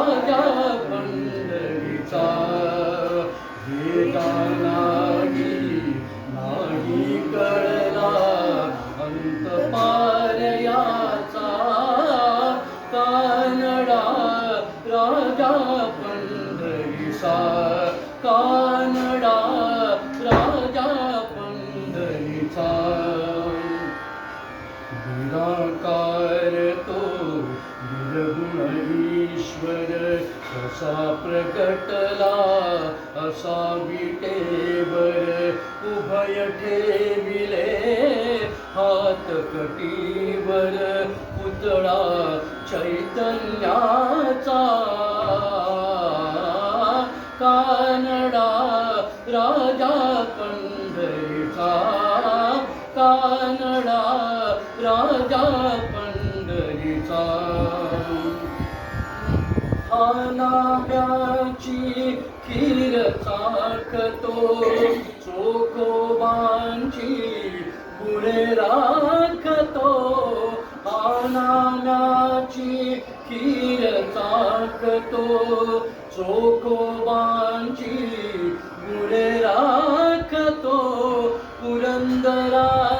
राजा पंढरीचा वेदानाही नाही कळला अंत पारयाचा कानडा राजा पंढरीचा का असा प्रकटला असा विटेवर उभय ठेविले. हात कटीवर पुतळा चैतन्याचा. कानडा राजा पंढरीचा. कानडा राजा पंढरीचा. अनाब्याची खीर चाकतो चोखोबांची गुणे राखतो. खानाब्याची खीर चाकतो चोखोबांची गुणे राखतो. पुरंदरा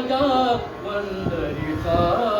माझ्या सा